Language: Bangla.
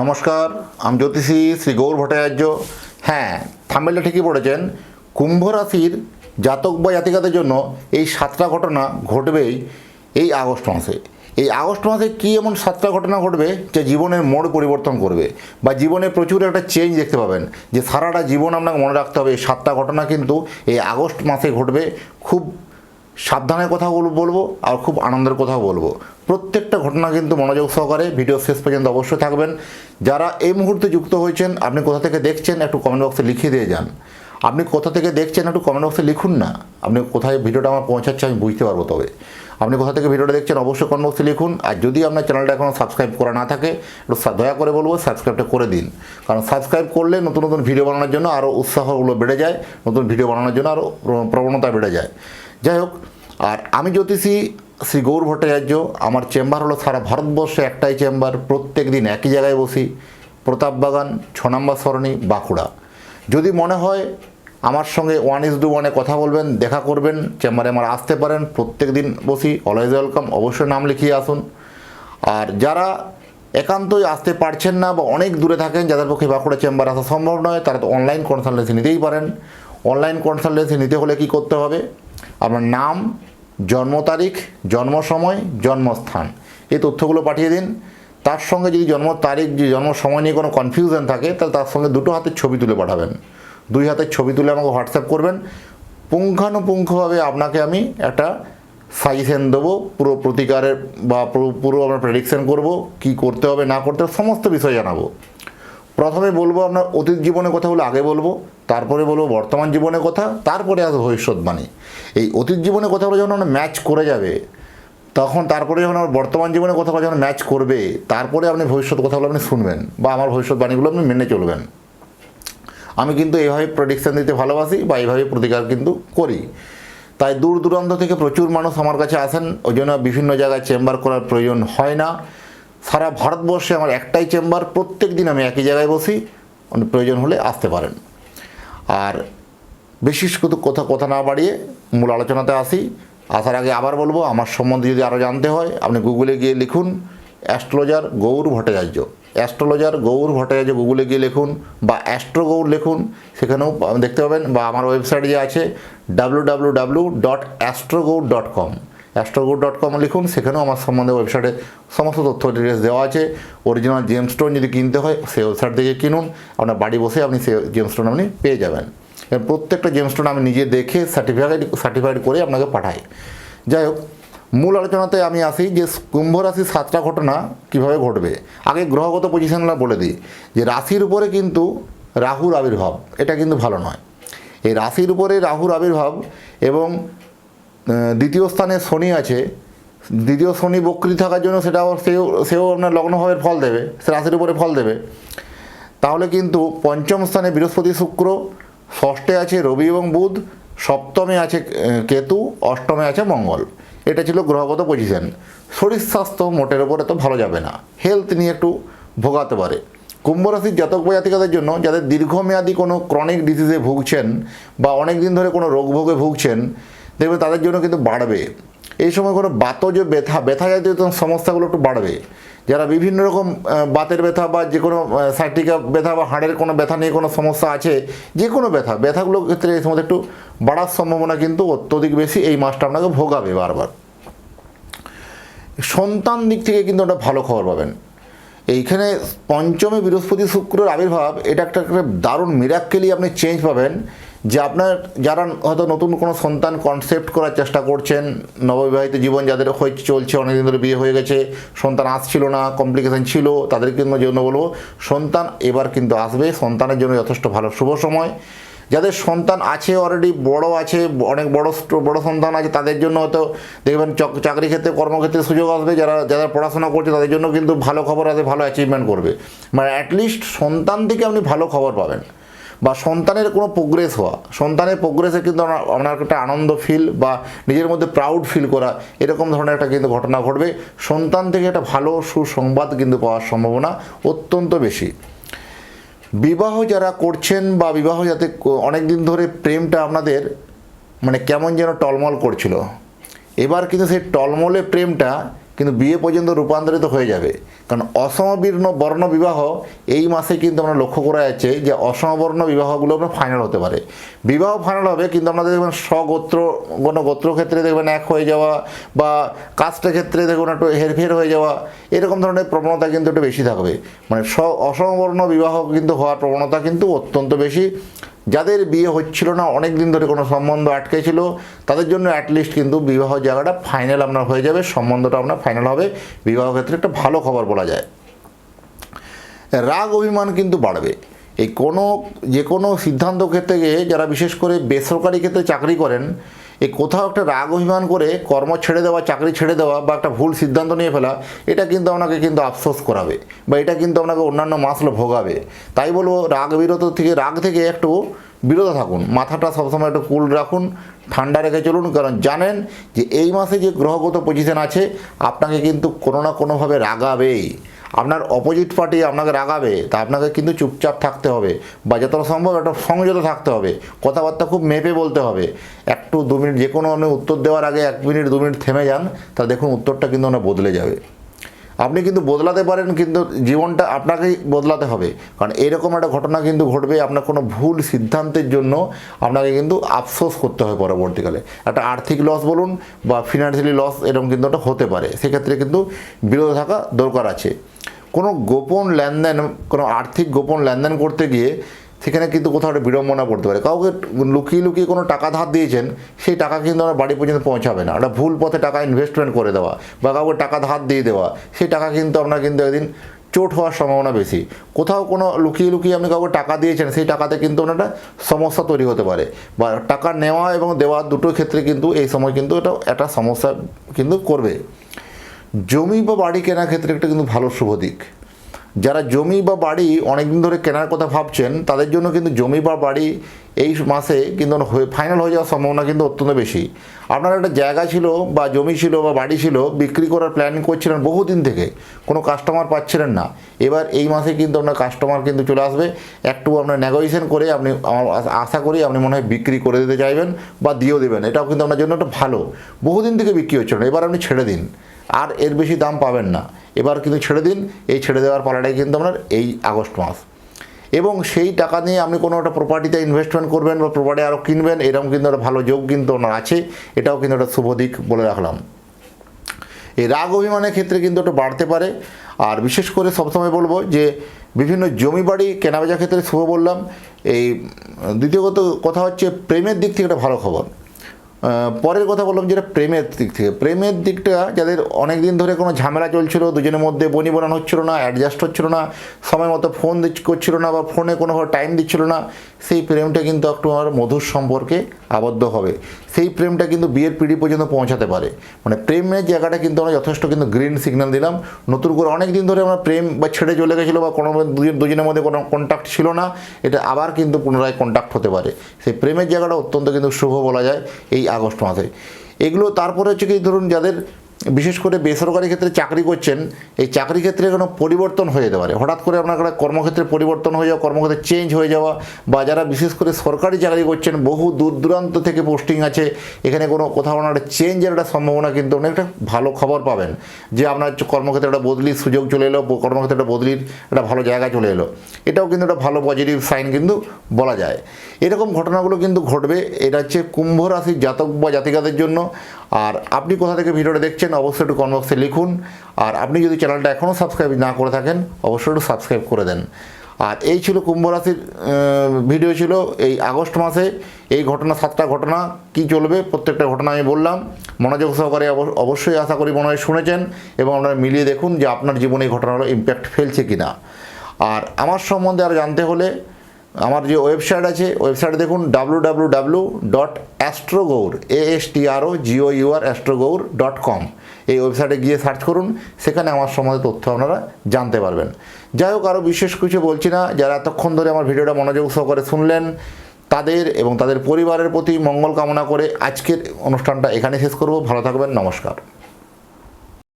নমস্কার, আমি জ্যোতিষী শ্রী গৌর ভট্টাচার্য। হ্যাঁ থামেলটা ঠিকই পড়েছেন কুম্ভ রাশির জাতক বা জাতিকাদের জন্য এই সাতটা ঘটনা ঘটবেই এই আগস্ট মাসে। এই আগস্ট মাসে কী এমন সাতটা ঘটনা ঘটবে যে জীবনের মোড় পরিবর্তন করবে? বা জীবনে প্রচুর একটা চেঞ্জ দেখতে পাবেন, যে সারাটা জীবন আপনাকে মনে রাখতে হবে এই সাতটা ঘটনা কিন্তু এই আগস্ট মাসে ঘটবে খুব সাবধানের কথা বল- বলব আর খুব আনন্দের কথাও বলব। প্রত্যেকটা ঘটনা কিন্তু মনোযোগ সহকারে ভিডিও শেষ পর্যন্ত অবশ্যই থাকবেন। যারা এই মুহূর্তে যুক্ত হয়েছেন, আপনি কোথা থেকে দেখছেন একটু কমেন্ট বক্সে লিখিয়ে দিয়ে যান। আপনি কোথা থেকে দেখছেন একটু কমেন্ট বক্সে লিখুন না। আপনি কোথায় ভিডিওটা আমার পৌঁছাচ্ছে আমি বুঝতে পারব তবে। আপনি কোথা থেকে ভিডিওটা দেখছেন অবশ্যই কমেন্ট বক্সে লিখুন। আর যদি আপনার চ্যানেলটা এখনও সাবস্ক্রাইব করা না থাকে, একটু দয়া করে বলব সাবস্ক্রাইবটা করে দিন। কারণ সাবস্ক্রাইব করলে নতুন নতুন ভিডিও বানানোর জন্য আরও উৎসাহগুলো বেড়ে যায়, নতুন ভিডিও বানানোর জন্য আরও প্রবণতা বেড়ে যায়। যাই হোক আর আমি জ্যোতিষী শ্রী গৌর ভট্টাচার্য, আমার চেম্বার হলো সারা ভারতবর্ষে একটাই চেম্বার, প্রত্যেক দিন একই জায়গায় বসি। প্রতাপবাগান ছ নম্বর সরণি, বাঁকুড়া। যদি মনে হয় আমার সঙ্গে ওয়ান ইস ডু ওয়ানে কথা বলবেন, দেখা করবেন, চেম্বারে আমার আসতে পারেন, প্রত্যেক দিন বসি অলওয়েজ ওয়েলকাম অবশ্যই নাম লিখিয়ে আসুন। আর যারা একান্তই আসতে পারছেন না বা অনেক দূরে থাকেন, যাদের পক্ষে বাঁকুড়া চেম্বার আসা সম্ভব নয়, তারা তো অনলাইন কনসালটেন্সি নিতেই পারেন। অনলাইন কনসালটেন্সি নিতে হলে কি করতে হবে? আপনার নাম, জন্ম তারিখ, জন্ম সময়, জন্মস্থান। এই তথ্যগুলো পাঠিয়ে দিন। তার সঙ্গে যদি জন্ম তারিখ যে জন্ম সময় নিয়ে কোনো কনফিউশন থাকে, তাহলে তার সঙ্গে দুটো হাতের ছবি তুলে পাঠাবেন। দুই হাতের ছবি তুলে আমাকে হোয়াটসঅ্যাপ করবেন। পুঙ্খানুপুঙ্খভাবে আপনাকে আমি একটা সাজেশন দেবো, পুরো প্রতিকারের বা পুরো আমরা প্রেডিকশন করব, কি করতে হবে, না করতে হবে, সমস্ত বিষয় জানাব। প্রথমে বলব আপনার অতীত জীবনের কথা কথাগুলো আগে বলব, তারপরে বলব বর্তমান জীবনের কথা, তারপরে আসবে ভবিষ্যৎবাণী। এই অতীত জীবনের কথাগুলো যখন আমরা ম্যাচ করে যাবে, তখন তারপরে যখন আমার বর্তমান জীবনের কথাগুলো যখন ম্যাচ করবে, তারপরে আপনি ভবিষ্যৎ কথাগুলো আপনি শুনবেন বা আমার ভবিষ্যৎবাণীগুলো আপনি মেনে চলবেন। আমি কিন্তু এইভাবে প্রেডিকশান দিতে ভালোবাসি বা এইভাবে প্রতিকার কিন্তু করি। তাই দূর দূরান্ত থেকে প্রচুর মানুষ আমার কাছে আসেন, ওই জন্য বিভিন্ন জায়গায় চেম্বার করার প্রয়োজন হয় না। সারা ভারতবর্ষে আমার একটাই চেম্বার প্রত্যেক দিন আমি একই জায়গায় বসি প্রয়োজন হলে আসতে পারেন। আর বিশেষ কিছু কথা কথা না বাড়িয়ে মূল আলোচনাতে আসি। আসার আগে আবার বলব, আমার সম্বন্ধে যদি আরও জানতে হয়, আপনি গুগলে গিয়ে লিখুন, অ্যাস্ট্রোলজার গৌর ভট্টাচার্য। অ্যাস্ট্রোলজার গৌর ভট্টাচার্য গুগলে গিয়ে লিখুন বা অ্যাস্ট্রো গৌর লিখুন, সেখানেও দেখতে পাবেন, বা আমার ওয়েবসাইট যে আছে W W W dot Astrogour dot com Astrogour dot com লিখুন, সেখানেও আমার সম্বন্ধে ওয়েবসাইটে সমস্ত তথ্য ডিটেলস দেওয়া আছে। অরিজিনাল জেম স্টোন যদি কিনতে হয়, সেই ওয়েবসাইট থেকে কিনুন। আপনার বাড়ি বসে আপনি সেই জেম স্টোন আপনি পেয়ে যাবেন। প্রত্যেকটা জেমস্টোন আমি নিজে দেখে সার্টিফাইড সার্টিফাইড করে আপনাকে পাঠাই। যাই হোক, মূল আলোচনাতে আমি আসি যে কুম্ভ রাশির সাতটা ঘটনা কীভাবে ঘটবে। আগে গ্রহগত পজিশনটা বলে দিই। যে রাশির উপরে কিন্তু রাহুর আবির্ভাব, এটা কিন্তু ভালো নয়। এই রাশির উপরে রাহুর আবির্ভাব এবং দ্বিতীয় স্থানে শনি আছে। দ্বিতীয় শনি বক্রি থাকার জন্য সেটাও সেও সেও আপনার লগ্নভাবের ফল দেবে, সে রাশির উপরে ফল দেবে। তাহলে কিন্তু পঞ্চম স্থানে বৃহস্পতি শুক্র, ষষ্ঠে আছে রবি এবং বুধ, সপ্তমে আছে কেতু, অষ্টমে আছে মঙ্গল। এটা ছিল গ্রহগত পজিশন শরীর স্বাস্থ্য মোটের ওপরে তো ভালো যাবে না। হেলথ নিয়ে একটু ভোগাতে পারে। কুম্ভ রাশির জাতক বা জাতিকাদের জন্য যাদের দীর্ঘমেয়াদী কোনো ক্রনিক ডিজিজে ভুগছেন বা অনেক দিন ধরে কোনো রোগ ভোগে ভুগছেন দেখবে তাদের জন্য কিন্তু বাড়বে। এই সময় কোনো বাতজ ব্যথা ব্যথা জাতীয় সমস্যাগুলো একটু বাড়বে। যারা বিভিন্ন রকম বাতের ব্যথা বা যে কোনো সাইটিকা ব্যথা বা হাড়ের কোনো ব্যথা নিয়ে কোনো সমস্যা আছে, যে কোনো ব্যথা ব্যথাগুলোর ক্ষেত্রে এই সময় একটু বাড়ার সম্ভাবনা কিন্তু অত্যধিক বেশি। এই মাসটা আপনাকে ভোগাবে বারবার। সন্তান দিক থেকে কিন্তু একটা ভালো খবর পাবেন। এইখানে পঞ্চমে বৃহস্পতি শুক্রের আবির্ভাব, এটা একটা দারুণ মিরাক্কেলি আপনি চেঞ্জ পাবেন। যে আপনার যারা হয়তো নতুন কোনো সন্তান কনসেপ্ট করার চেষ্টা করছেন, নববিবাহিত জীবন যাদের হয়ে চলছে, অনেকদিন ধরে বিয়ে হয়ে গেছে, সন্তান আসছিল না কমপ্লিকেশন ছিল, তাদের কিন্তু জন্য বলব, সন্তান এবার কিন্তু আসবে, সন্তানের জন্য যথেষ্ট ভালো, শুভ সময়। যাদের সন্তান আছে অলরেডি বড় আছে, অনেক বড় বড় সন্তান আছে, তাদের জন্য হয়তো দেখবেন চক- চাকরি ক্ষেত্রে, কর্মক্ষেত্রে সুযোগ আসবে, যারা যারা পড়াশোনা করছে, তাদের জন্য কিন্তু ভালো খবর আছে, ভালো অ্যাচিভমেন্ট করবে। মানে অ্যাটলিস্ট সন্তান থেকে আপনি ভালো খবর পাবেন। বা সন্তানের কোনো প্রোগ্রেস হওয়া। সন্তানের প্রোগ্রেসে কিন্তু আপনার একটা আনন্দ ফিল বা নিজের মধ্যে প্রাউড ফিল করা, এরকম ধরনের একটা কিন্তু ঘটনা ঘটবে। সন্তান থেকে একটা ভালো সুসংবাদ কিন্তু পাওয়ার সম্ভাবনা অত্যন্ত বেশি। বিবাহ যারা করছেন বা বিবাহ যাতে অনেক দিন ধরে প্রেমটা আপনাদের মানে কেমন যেন টলমল করছিল। এবার কিন্তু সেই টলমলে প্রেমটা কিন্তু বিয়ে পর্যন্ত রূপান্তরিত হয়ে যাবে। কারণ অসমবীর্ণ বর্ণ বিবাহ এই মাসে কিন্তু আমরা লক্ষ্য করা যাচ্ছে যে অসমবর্ণ বিবাহগুলো আপনার ফাইনাল হতে পারে। বিবাহ ফাইনাল হবে কিন্তু আপনাদের দেখবেন স্বগোত্র কোনো গোত্র ক্ষেত্রে দেখবেন এক হয়ে যাওয়া বা কাস্টের ক্ষেত্রে দেখবেন একটু হেরফের হয়ে যাওয়া, এরকম ধরনের প্রবণতা কিন্তু একটু বেশি থাকবে। মানে স্ব অসমবর্ণ বিবাহ কিন্তু হওয়ার প্রবণতা কিন্তু অত্যন্ত বেশি। যাদের বিয়ে হচ্ছিল না অনেক দিন ধরে কোনো সম্বন্ধ আটকে ছিল তাদের জন্য অ্যাটলিস্ট কিন্তু বিবাহ জায়গাটা ফাইনাল আপনার হয়ে যাবে, সম্বন্ধটা আপনার ফাইনাল হবে। বিবাহ ক্ষেত্রে একটা ভালো খবর বলা যায়। রাগ অভিমান কিন্তু বাড়বে। এই কোনো, যে কোনো সিদ্ধান্ত ক্ষেত্রে যারা বিশেষ করে বেসরকারি ক্ষেত্রে চাকরি করেন এই কোথাও একটা রাগ অভিমান করে কর্ম ছেড়ে দেওয়া, চাকরি ছেড়ে দেওয়া বা একটা ভুল সিদ্ধান্ত নিয়ে ফেলা, এটা কিন্তু আপনাকে কিন্তু আফসোস করাবে বা এটা কিন্তু আপনাকে অন্যান্য মাসলে ভোগাবে। তাই বলব, রাগ বিরত থেকে, রাগ থেকে একটু বিরত থাকুন। মাথাটা সবসময় একটু কুল রাখুন, ঠান্ডা রেখে চলুন, কারণ জানেন যে এই মাসে যে গ্রহগত পজিশন আছে, আপনাকে কিন্তু কোনো না কোনোভাবে রাগাবেই। আপনার অপোজিট পার্টি আপনাকে রাগাবে, তা আপনাকে কিন্তু চুপচাপ থাকতে হবে বা যতটা সম্ভব একটা সংযত থাকতে হবে। কথাবার্তা খুব মেপে বলতে হবে। একটু দু মিনিট, যে কোনো উত্তর দেওয়ার আগে এক মিনিট, দু মিনিট থেমে যান, তা দেখুন উত্তরটা কিন্তু আপনার বদলে যাবে। আপনি কিন্তু বদলাতে পারেন, কিন্তু জীবনটা আপনাকেই বদলাতে হবে। কারণ এরকম একটা ঘটনা কিন্তু ঘটবে আপনার কোনো ভুল সিদ্ধান্তের জন্য আপনাকে কিন্তু আফসোস করতে হবে পরবর্তীকালে। একটা আর্থিক লস বলুন বা ফিনান্সিয়ালি লস এরকম কিন্তু একটা হতে পারে। সেক্ষেত্রে কিন্তু বিরত থাকা দরকার আছে। কোনো গোপন লেনদেন, কোনো আর্থিক গোপন লেনদেন করতে গিয়ে সেখানে কিন্তু কোথাও একটা বিড়ম্বনা পড়তে পারে। কাউকে লুকিয়ে লুকিয়ে কোনো টাকা ধার দিয়েছেন, সেই টাকা কিন্তু আমার বাড়ি পর্যন্ত পৌঁছাবে না। একটা ভুল পথে টাকা ইনভেস্টমেন্ট করে দেওয়া বা কাউকে টাকা ধার দিয়ে দেওয়া, সেই টাকা কিন্তু আপনার কিন্তু একদিন চোট হওয়ার সম্ভাবনা বেশি। কোথাও কোনো লুকিয়ে লুকিয়ে আপনি কাউকে টাকা দিয়েছেন, সেই টাকাতে কিন্তু ওনার একটা সমস্যা তৈরি হতে পারে। বা টাকা নেওয়া এবং দেওয়া দুটো ক্ষেত্রে কিন্তু এই সময় কিন্তু এটা একটা সমস্যা কিন্তু করবে। জমি বা বাড়ি কেনার ক্ষেত্রে একটা কিন্তু ভালো শুভ দিক। যারা জমি বা বাড়ি অনেকদিন ধরে কেনার কথা ভাবছেন, তাদের জন্য কিন্তু জমি বা বাড়ি এই মাসে কিন্তু ফাইনাল হয়ে যাওয়ার সম্ভাবনা কিন্তু অত্যন্ত বেশি। আপনার একটা জায়গা ছিল বা জমি ছিল বা বাড়ি ছিল, বিক্রি করার প্ল্যানিং করছিলেন বহুদিন থেকে, কোনো কাস্টমার পাচ্ছিলেন না। এবার এই মাসে কিন্তু আপনার কাস্টমার কিন্তু চলে আসবে। একটু আপনার নেগোসিয়েশন করে আপনি আশা- করি আপনি মনে হয় বিক্রি করে দিতে চাইবেন বা দিয়েও দেবেন। এটাও কিন্তু আপনার জন্য একটা ভালো। বহুদিন থেকে বিক্রি হচ্ছিল এবার আপনি ছেড়ে দিন। আর এর বেশি দাম পাবেন না। এবার কিন্তু ছেড়ে দিন, এই ছেড়ে দেওয়ার পালাটাই কিন্তু আপনার এই আগস্ট মাস। এবং সেই টাকা নিয়ে আপনি কোনো একটা প্রপার্টিতে ইনভেস্টমেন্ট করবেন বা প্রপার্টি আরও কিনবেন, এরকম কিন্তু একটা ভালো যোগ কিন্তু ওনার আছে। এটাও কিন্তু একটা শুভ দিক বলে রাখলাম। এই রাগ অভিমানের ক্ষেত্রে কিন্তু একটু বাড়তে পারে। আর বিশেষ করে সবসময় বলব যে, বিভিন্ন জমি বাড়ি কেনাবেচার ক্ষেত্রে শুভ বললাম। এই দ্বিতীয়ত কথা হচ্ছে, প্রেমের দিক থেকে একটা ভালো খবর। পরের কথা বললাম যেটা প্রেমের দিক থেকে। প্রেমের দিকটা যাদের অনেক দিন ধরে কোনো ঝামেলা চলছিল, দুজনের মধ্যে বনি বনান হচ্ছিল না অ্যাডজাস্ট হচ্ছিল না, সময় মতো ফোন করছিল না বা ফোনে কোনোভাবে টাইম দিচ্ছিল না, সেই প্রেমটা কিন্তু একটু আমার মধুর সম্পর্কে আবদ্ধ হবে। সেই প্রেমটা কিন্তু বিয়ের পিড়ি পর্যন্ত পৌঁছাতে পারে। মানে প্রেমের জায়গাটা কিন্তু আমরা যথেষ্ট কিন্তু গ্রিন সিগন্যাল দিলাম। নতুন করে অনেক দিন ধরে আমরা প্রেম বা ছেড়ে চলে গেছিল বা কোনো দুজন দুজনের মধ্যে কোনো কন্ট্যাক্ট ছিল না, এটা আবার কিন্তু পুনরায় কন্ট্যাক্ট হতে পারে। সেই প্রেমের জায়গাটা অত্যন্ত কিন্তু শুভ বলা যায়। এই আগস্ট মাসে। এগুলো তারপরে হচ্ছে কি ধরুন যাদের বিশেষ করে বেসরকারি ক্ষেত্রে চাকরি করছেন, এই চাকরি ক্ষেত্রে কোনো পরিবর্তন হয়ে যেতে পারে। হঠাৎ করে আপনার কর্মক্ষেত্রে পরিবর্তন হয়ে যাওয়া, কর্মক্ষেত্রে চেঞ্জ হয়ে যাওয়া, বা যারা বিশেষ করে সরকারি চাকরি করছেন, বহু দূর দূরান্ত থেকে পোস্টিং আছে, এখানে কোনো কোথাও না একটা চেঞ্জের একটা সম্ভাবনা কিন্তু অনেকটা ভালো খবর পাবেন, যে আপনার কর্মক্ষেত্রে একটা বদলির সুযোগ চলে এলো, কর্মক্ষেত্রে একটা বদলির একটা ভালো জায়গা চলে এলো। এটাও কিন্তু একটা ভালো পজিটিভ সাইন কিন্তু বলা যায়। এরকম ঘটনাগুলো কিন্তু ঘটবে, এটা হচ্ছে কুম্ভ রাশির জাতক বা জাতিকাদের জন্য। আর আপনি কোথা থেকে ভিডিওটা দেখছেন অবশ্যই একটু কমেন্ট লিখুন। আর আপনি যদি চ্যানেলটা এখনও সাবস্ক্রাইব না করে থাকেন, অবশ্যই একটু সাবস্ক্রাইব করে দেন। আর এই ছিল কুম্ভ রাশির ভিডিও ছিল এই আগস্ট মাসে। এই ঘটনা, সাতটা ঘটনা, কি চলবে, প্রত্যেকটা ঘটনা আমি বললাম। মনোযোগ সহকারে অব- অবশ্যই আশা করি মনে হয় শুনেছেন এবং আপনারা মিলিয়ে দেখুন যে আপনার জীবনে এই ঘটনাগুলো ইম্প্যাক্ট ফেলছে কি না আর আমার সম্বন্ধে আর জানতে হলে আমার যে ওয়েবসাইট আছে, ওয়েবসাইটে দেখুন W W W dot Astrogour A S T R O G O U R Astrogour dot com এই ওয়েবসাইটে গিয়ে সার্চ করুন, সেখানে আমার সম্বন্ধে তথ্য আপনারা জানতে পারবেন। যাই হোক আরও বিশেষ কিছু বলছি না, যারা এতক্ষণ ধরে আমার ভিডিওটা মনোযোগ সহকারে শুনলেন, তাদের এবং তাদের পরিবারের প্রতি মঙ্গল কামনা করে আজকের অনুষ্ঠানটা এখানে শেষ করব। ভালো থাকবেন, নমস্কার।